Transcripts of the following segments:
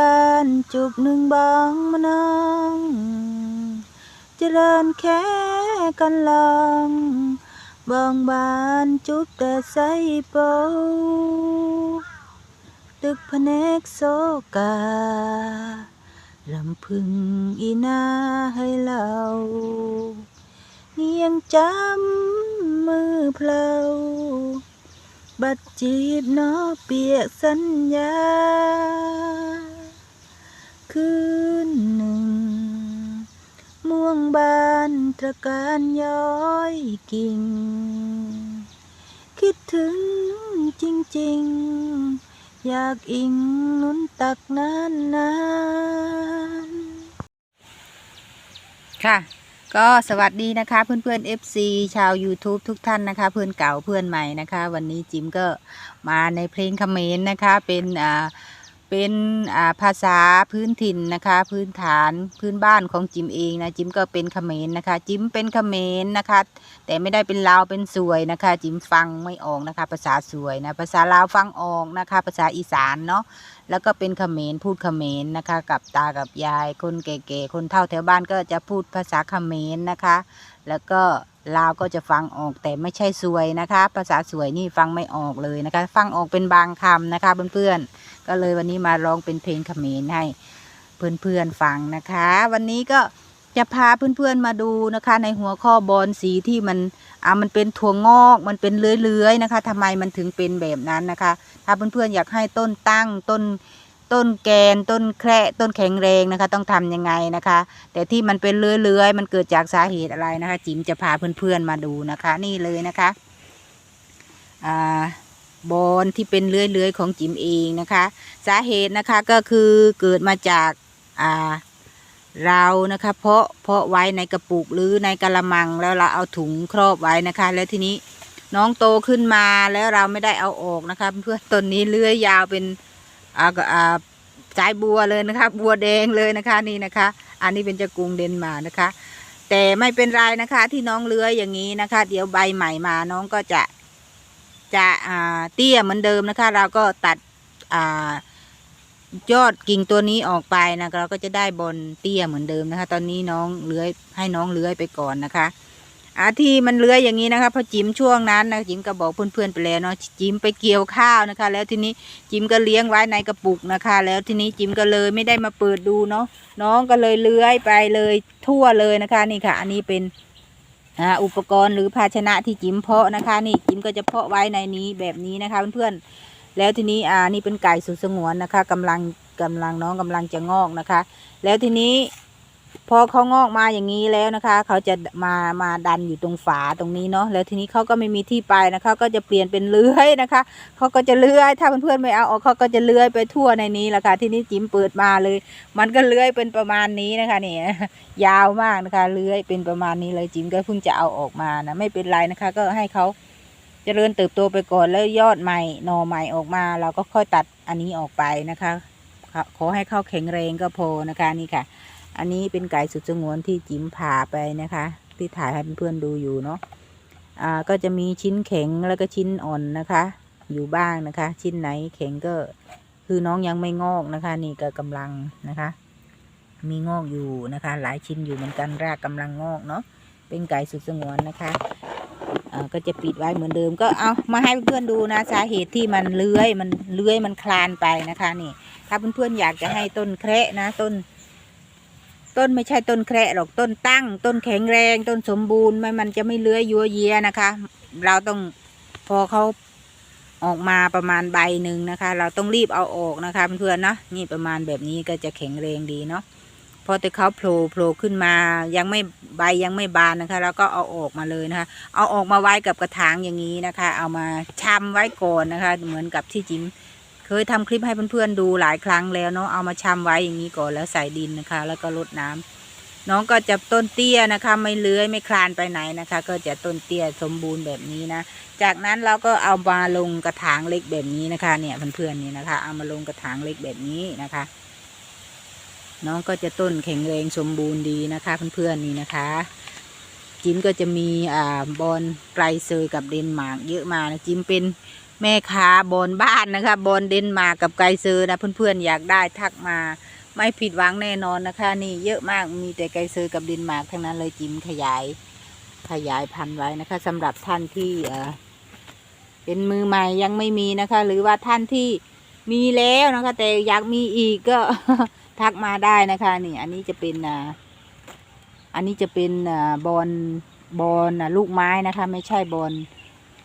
บ้านจุบหนึ่งบางมะนางเจริญแค่กันลองบางบานจุบแต่ใสโปตึกพะเนกโซกาลำพึงอีนาให้เราเนียงจำมือเพลาบัดจีบนอเปียกสัญญา คืนหนึ่ง ม่วงบานตระการย้อยกิ่ง คิดถึงจริง ๆ อยากอิงนุนตักนานนานๆค่ะก็สวัสดีนะคะเพื่อนๆ FC ชาว YouTube ทุกท่านนะคะ เพื่อนเก่าเพื่อนใหม่นะคะ วันนี้จิมก็มาในเพลงคอมเขมรนะคะ เป็นอ่า เป็นภาษาพื้นถิ่นนะคะ พื้นฐานพื้นบ้านของจิมเองนะจิมก็เป็นเขมรนะคะ จิมเป็นเขมรนะคะ แต่ไม่ได้เป็นลาวเป็นสวยนะคะ จิมฟังไม่ออกนะคะ ภาษาสวยนะภาษาลาวฟังออกนะคะ ภาษาอีสานเนาะแล้วก็เป็นเขมรพูดเขมรนะคะ กับตากับยายคนแก่ๆคนเฒ่าแถวบ้านก็จะพูดภาษาเขมรนะคะ แล้วก็ ลาวก็จะฟังออกแต่ไม่ใช่สวยนะคะ ภาษาสวยนี่ฟังไม่ออกเลยนะคะ ฟังออกเป็นบางคำนะคะเพื่อนๆ ก็เลยวันนี้มาร้องเป็นเพลงเขมรให้เพื่อนๆฟังนะคะ วันนี้ก็จะพาเพื่อนๆมาดูนะคะ ในหัวข้อบอลสีที่มันอ่ามันเป็นถั่วงอกมันเป็นเลื้อยๆนะคะทำไมมันถึงเป็นแบบนั้นนะคะ ถ้าเพื่อนๆอยากให้ต้นตั้งต้น ต้นแกนต้นแคระต้นแข็งแรงนะคะ ต้องทำยังไงนะคะ แต่ที่มันเป็นเลื้อยๆมันเกิดจากสาเหตุอะไรนะคะ จิมจะพาเพื่อนๆมาดูนะคะ นี่เลยนะคะอ่าบอนที่เป็นเลื้อยๆของจิมเองนะคะ สาเหตุนะคะก็คือเกิดมาจากอ่าเรานะคะเพาะเพาะไว้ในกระปุกหรือในกระมังแล้วเราเอาถุงครอบไว้นะคะ แล้วทีนี้น้องโตขึ้นมาแล้วเราไม่ได้เอาออกนะคะ เพื่อนต้นนี้เลื้อยยาวเป็นอ่าอ่า สายบัวเลยนะคะ บัวแดงเลยนะคะนี่นะคะ อันนี้เป็นจะกุงเดนมานะคะ แต่ไม่เป็นไรนะคะที่น้องเลื้อยอย่างนี้นะคะ เดี๋ยวใบใหม่มาน้องก็จะจะอ่าเตี้ยเหมือนเดิมนะคะ เราก็ตัดอ่ายอดกิ่งตัวนี้ออกไปนะเราก็จะได้บนเตี้ยเหมือนเดิมนะคะ ตอนนี้น้องเลื้อยให้น้องเลื้อยไปก่อนนะคะ อาที่มันเลื้อยอย่างนี้นะคะเพอจิมช่วงนั้นนะจิมก็บอกเพื่อนๆไปแล้วเนาะจิมไปเกี่ยวข้าวนะคะ แล้วทีนี้จิมก็เลี้ยงไว้ในกระปุกนะคะ แล้วทีนี้จิมก็เลยไม่ได้มาเปิดดูเนาะน้องก็เลยเลื้อยไปเลยทั่วเลยนะคะนี่ค่ะ อันนี้เป็นอุปกรณ์หรือภาชนะที่จิมเพาะนะคะ นี่จิมก็จะเพาะไว้ในนี้แบบนี้นะคะเพื่อนๆแล้วทีนี้อ่านี่เป็นไก่สุสงวนนะคะกำลังกำลังน้องกำลังจะงอกนะคะ แล้วทีนี้ พอเขางอกมาอย่างนี้แล้วนะคะ เขาจะมามาดันอยู่ตรงฝาตรงนี้เนาะแล้วทีนี้เขาก็ไม่มีที่ไปนะคะก็จะเปลี่ยนเป็นเลื้อยนะคะเขาก็จะเลื้อยถ้าเพื่อนๆไม่เอาออกเขาก็จะเลื้อยไปทั่วในนี้แหละค่ะ ที่นี้จิ๋มเปิดมาเลย มันก็เลื้อยเป็นประมาณนี้นะคะเนี่ยยาวมากนะคะเลื้อยเป็นประมาณนี้เลยจิ๋มก็เพิ่งจะเอาออกมานะไม่เป็นไรนะคะ ก็ให้เขาเจริญเติบโตไปก่อนแล้วยอดใหม่หน่อใหม่ออกมา เราก็ค่อยตัดอันนี้ออกไปนะคะ ขอขอให้เขาแข็งแรงก็พอนะคะนี่ค่ะ อันนี้เป็นไก่สุดสงวนที่จิ๋มผ่าไปนะคะ ที่ถ่ายให้เพื่อนๆดูอยู่เนาะอ่าก็จะมีชิ้นแข็งแล้วก็ชิ้นอ่อนนะคะ อยู่บ้างนะคะ ชิ้นไหนแข็งก็คือน้องยังไม่งอกนะคะ นี่ก็กำลังนะคะ มีงอกอยู่นะคะ หลายชิ้นอยู่เหมือนกันรากกำลังงอกเนาะเป็นไก่สุดสงวนนะคะก็จะปิดไว้เหมือนเดิมก็เอามาให้เพื่อนๆดูนะสาเหตุที่มันเลื้อยมันเลื้อยมันคลานไปนะคะนี่ ถ้าเพื่อนๆอยากจะให้ต้นแคระนะต้น ต้นไม่ใช่ต้นแคระหรอกต้นตั้ง ต้นแข็งแรง ต้นสมบูรณ์ไม่มันจะไม่เลื้อยยัวเยียนะคะ เราต้องพอเขาออกมาประมาณใบหนึ่งนะคะ เราต้องรีบเอาออกนะคะเพื่อนๆนาะนี่ประมาณแบบนี้ก็จะแข็งแรงดีเนาะพอแต่เขาโผล่โผล่ขึ้นมายังไม่ใบยังไม่บานนะคะเราก็เอาออกมาเลยนะคะ เอาออกมาไว้กับกระถางอย่างนี้นะคะ เอามาชำไว้ก่อนนะคะ เหมือนกับที่จิม เคยทำคลิปให้เพื่อนๆดูหลายครั้งแล้วเนาะเอามาชำไว้อย่างนี้ก่อนแล้วใส่ดินนะคะ แล้วก็รดน้ำน้องก็จะต้นเตี้ยนะคะ ไม่เลื้อยไม่คลานไปไหนนะคะ ก็จะต้นเตี้ยสมบูรณ์แบบนี้นะจากนั้นเราก็เอามาลงกระถางเล็กแบบนี้นะคะ เนี่ยเพื่อนๆนี่นะคะ เอามาลงกระถางเล็กแบบนี้นะคะ น้องก็จะต้นแข็งแรงสมบูรณ์ดีนะคะเพื่อนๆนี่นะคะจิมก็จะมีอ่าบอลไกลเซอร์กับเดนมาร์กเยอะมากนะจิมเป็น แม่ค้าบอนบ้านนะคะบอนเดนมาร์กกับไกเซอร์นะเพื่อนๆอยากได้ทักมา ไม่ผิดหวังแน่นอนนะคะ นี่เยอะมากมีแต่ไกเซอร์กับเดนมาร์กทั้งนั้นเลยจิมขยาย ขยายพันธุ์ไว้นะคะสำหรับท่านที่เออเป็นมือใหม่ยังไม่มีนะคะ หรือว่าท่านที่มีแล้วนะคะ แต่อยากมีอีกก็ทักมาได้นะคะนี่ อันนี้จะเป็นอ่าอันนี้จะเป็นอ่าบอนบอนอะลูกไม้นะคะ ไม่ใช่บอน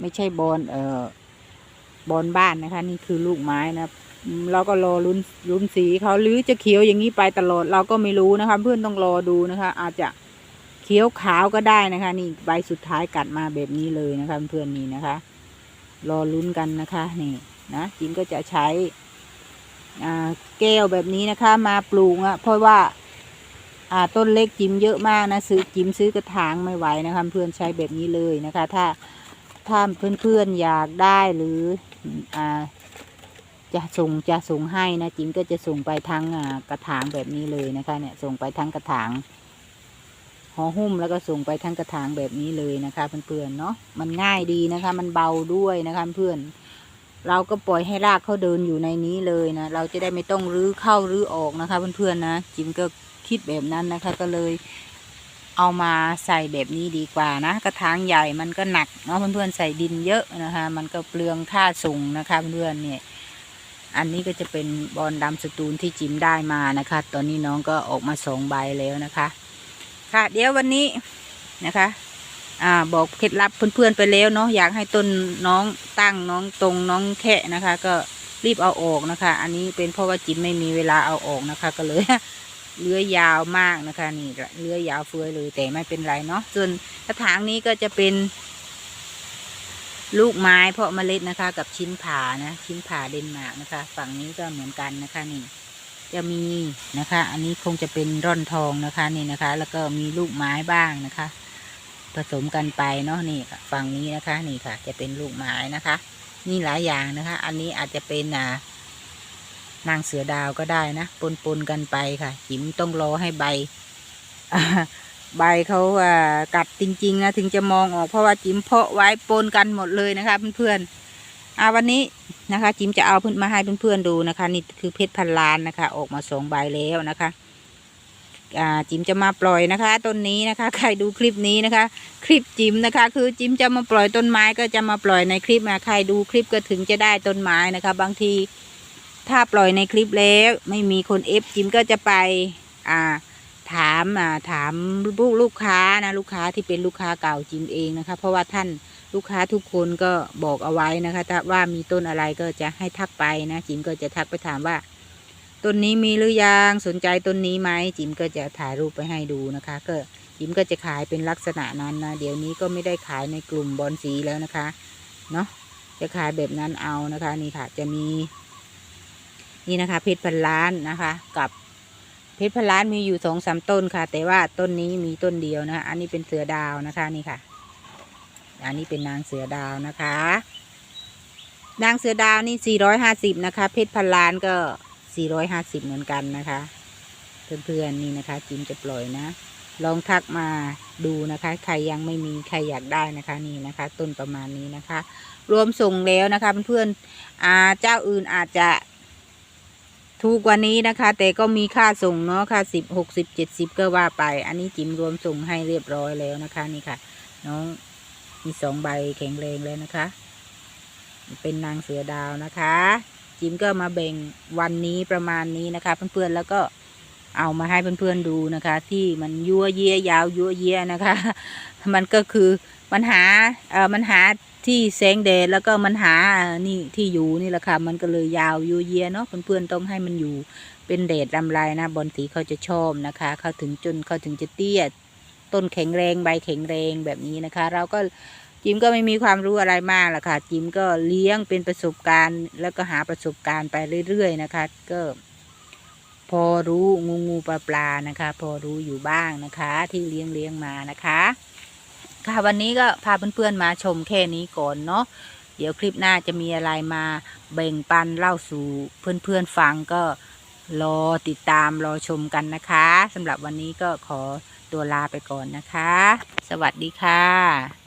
ไม่ใช่บอนเอ่อ บอนบ้านนะคะ นี่คือลูกไม้นะเราก็รอลุ้นลุ้นสีเขาหรือจะเขียวอย่างนี้ไปตลอดเราก็ไม่รู้นะคะ เพื่อนต้องรอดูนะคะ อาจจะเขียวขาวก็ได้นะคะ นี่ใบสุดท้ายกัดมาแบบนี้เลยนะคะ เพื่อนนี่นะคะ รอลุ้นกันนะคะนี่นะจิมก็จะใช้แก้วแบบนี้นะคะ มาปลูกอะเพราะว่าอ่าต้นเล็กจิมเยอะมากนะซื้อจิมซื้อกระถางไม่ไหวนะคะ เพื่อนใช้แบบนี้เลยนะคะ ถ้าถ้าเพื่อนๆอยากได้หรือ อ่าจะส่งจะส่งให้นะจิมก็จะส่งไปทั้งกระถางแบบนี้เลยนะคะ เนี่ยส่งไปทั้งกระถางห่อหุ้มแล้วก็ส่งไปทั้งกระถางแบบนี้เลยนะคะเพื่อนๆเนาะมันง่ายดีนะคะ มันเบาด้วยนะคะเพื่อนเราก็ปล่อยให้รากเขาเดินอยู่ในนี้เลยนะเราจะได้ไม่ต้องรื้อเข้ารื้อออกนะคะเพื่อนๆนะจิมก็คิดแบบนั้นนะคะ ก็เลย เอามาใส่แบบนี้ดีกว่านะ กระถางใหญ่มันก็หนักเนาะเพื่อนๆใส่ดินเยอะนะคะ มันก็เปลืองค่าส่งนะคะเพื่อนๆเนี่ยอันนี้ก็จะเป็นบอลดำสตูนที่จิมได้มานะคะ ตอนนี้น้องก็ออกมาสองใบแล้วนะคะ ค่ะเดี๋ยววันนี้นะคะอ่าบอกเคล็ดลับเพื่อนๆไปแล้วเนาะอยากให้ต้นน้องตั้งน้องตรงน้องแคะนะคะ ก็รีบเอาออกนะคะ อันนี้เป็นเพราะว่าจิมไม่มีเวลาเอาออกนะคะ ก็เลย เลื้อยยาวมากนะคะ นี่เลื้อยยาวเฟือยเลย แต่ไม่เป็นไรเนาะส่วนกระถางนี้ก็จะเป็น ลูกไม้เพาะเมล็ดนะคะ กับชิ้นผานะชิ้นผาเดนมาร์กนะคะ ฝั่งนี้ก็เหมือนกันนะคะนี่ จะมีนะคะ อันนี้คงจะเป็นร่อนทองนะคะนี่นะคะ แล้วก็มีลูกไม้บ้างนะคะ ผสมกันไปเนาะนี่ค่ะฝั่งนี้นะคะ นี่ค่ะ จะเป็นลูกไม้นะคะ นี่หลายอย่างนะคะ อันนี้อาจจะเป็นอ่า นางเสือดาวก็ได้นะปนปนกันไปค่ะจิมต้องรอให้ใบใบเขาอ่ากัดจริงๆนะถึงจะมองออกเพราะว่าจิมเพาะไว้ปนกันหมดเลยนะคะเพื่อนๆอ่าวันนี้นะคะ จิมจะเอาเพื่อนมาให้เพื่อนๆดูนะคะ นี่คือเพชรพันล้านนะคะ ออกมาสองใบแล้วนะคะอ่าจิมจะมาปล่อยนะคะต้นนี้นะคะ ใครดูคลิปนี้นะคะ คลิปจิมนะคะ คือจิมจะมาปล่อยต้นไม้ก็จะมาปล่อยในคลิปนะใครดูคลิปก็ถึงจะได้ต้นไม้นะคะ บางที ถ้าปล่อยในคลิปแล้วไม่มีคนเอฟจิมก็จะไปอ่าถามอ่าถามลูกลูกค้านะลูกค้าที่เป็นลูกค้าเก่าจิมเองนะคะ เพราะว่าท่านลูกค้าทุกคนก็บอกเอาไว้นะคะถ้าว่ามีต้นอะไรก็จะให้ทักไปนะจิมก็จะทักไปถามว่าต้นนี้มีหรือยังสนใจต้นนี้ไหมจิมก็จะถ่ายรูปไปให้ดูนะคะ ก็จิมก็จะขายเป็นลักษณะนั้นนะเดี๋ยวนี้ก็ไม่ได้ขายในกลุ่มบอลสีแล้วนะคะเนาะจะขายแบบนั้นเอานะคะนี่ค่ะจะมี นี่นะคะ เพชรพันล้านนะคะ กับเพชรพันล้านมีอยู่สองสามต้นค่ะ แต่ว่าต้นนี้มีต้นเดียวนะคะ อันนี้เป็นเสือดาวนะคะนี่ค่ะ อันนี้เป็นนางเสือดาวนะคะ นางเสือดาวนี่450นะคะ เพชรพันล้านก็450เหมือนกันนะคะ เพื่อนๆนี่นะคะ จิมจะปล่อยนะ ลองทักมาดูนะคะ ใครยังไม่มีใครอยากได้นะคะนี่นะคะ ต้นประมาณนี้นะคะ รวมส่งแล้วนะคะเพื่อนๆอาเจ้าอื่นอาจจะ ถูกกว่านี้นะคะ แต่ก็มีค่าส่งเนาะค่ะสิบหกสิบเจ็ดสิบก็ว่าไป อันนี้จิมรวมส่งให้เรียบร้อยแล้วนะคะนี่ค่ะ น้องมีสองใบแข็งแรงเลยนะคะ เป็นนางเสือดาวนะคะ จิมก็มาแบ่งวันนี้ประมาณนี้นะคะ เพื่อนๆแล้วก็เอามาให้เพื่อนๆดูนะคะ ที่มันยั่วเยียยาวยั่วเยียนะคะ มันก็คือมันหาเอ่อมันหา ที่แสงแดดแล้วก็มันหานี่ที่อยู่นี่แหละค่ะ มันก็เลยยาวยั่วเยียเนาะเพื่อนๆต้องให้มันอยู่เป็นแดดลำไรนะบอลสีเขาจะชอบนะคะ เขาถึงจนเขาถึงจะเตี้ยต้นแข็งแรงใบแข็งแรงแบบนี้นะคะ เราก็จิมก็ไม่มีความรู้อะไรมากหรอกค่ะ จิมก็เลี้ยงเป็นประสบการณ์ แล้วก็หาประสบการณ์ไปเรื่อยๆนะคะ ก็พอรู้งูงูปลาปลานะคะ พอรู้อยู่บ้างนะคะ ที่เลี้ยงเลี้ยงมานะคะ ค่ะวันนี้ก็พาเพื่อนๆมาชมแค่นี้ก่อนเนาะเดี๋ยวคลิปหน้าจะมีอะไรมาแบ่งปันเล่าสู่เพื่อนๆฟังก็รอติดตามรอชมกันนะคะสำหรับวันนี้ก็ขอตัวลาไปก่อนนะคะ สวัสดีค่ะ